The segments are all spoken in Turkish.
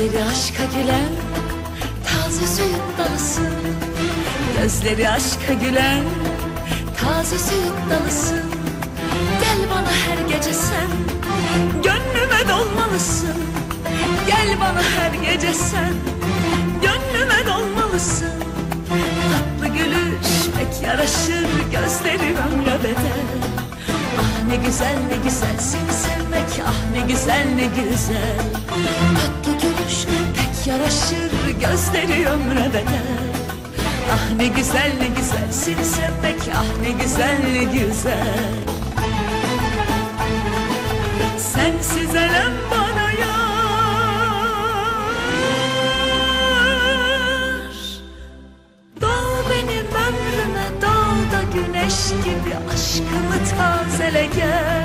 Gözleri aşka gülen taze süt dalısın Gözleri aşka gülen taze süt dalısın Gel bana her gece sen gönlüme dolmalısın. Gel bana her gece sen gönlüme dolmalısın. Tatlı gülüş pek yaraşır gözleri ömre bedel. Ah ne güzel ne güzel seni sevmek ah ne güzel ne güzel. Tatlı gülüş pek yaraşır gözleri ömre bedel. Ah ne güzel ne güzel seni sevmek ah ne güzel ne güzel. Sensiz elem bana yar. Doğ benim ömrüme doğ da güneş gibi aşkımı tazele gel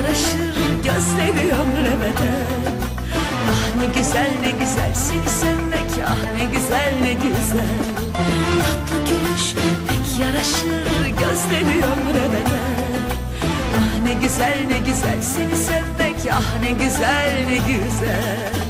yaraşır gözleri ömre bedel Ah ne güzel ne güzel seni sevmek ah ne güzel ne güzel. Tatlı gülüş pek yaraşır gözleri ömre bedel Ah ne güzel ne güzel seni sevmek ah ne güzel ne güzel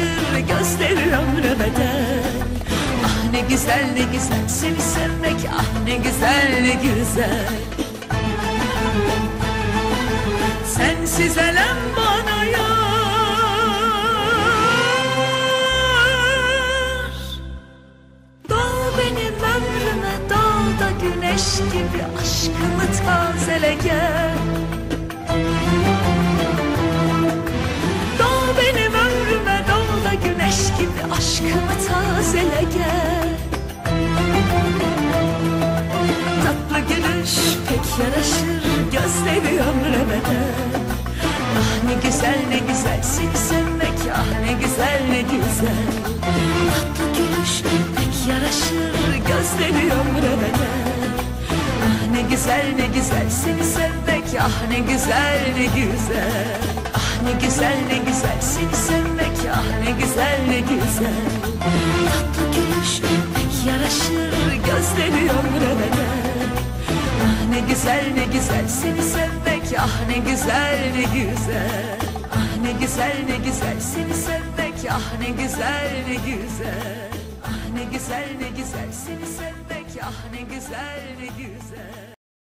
yaraşır gözleri ömre bedel. Ah ne güzel ne güzel seni sevmek ah ne güzel ne güzel. Sensiz elem bana yaraşır gözleri ömre bedel Ah ne güzel ne güzel seni sevmek ah ne güzel ne güzel. Tatlı gülüş pek yaraşır gözleri ömre bedel Ah ne güzel ne güzel seni sevmek ah ne güzel ne güzel. Ah ne güzel ne güzel seni sevmek ah ne güzel ne güzel. Tatlı gülüş pek yaraşır gözleri ömre güzel ne güzel. Seni sevmek ah ne güzel ne güzel. Ah ne güzel ne güzel. Seni sevmek ah ne güzel ne güzel. Ah ne güzel ne güzel. Seni sevmek ah ne güzel ne güzel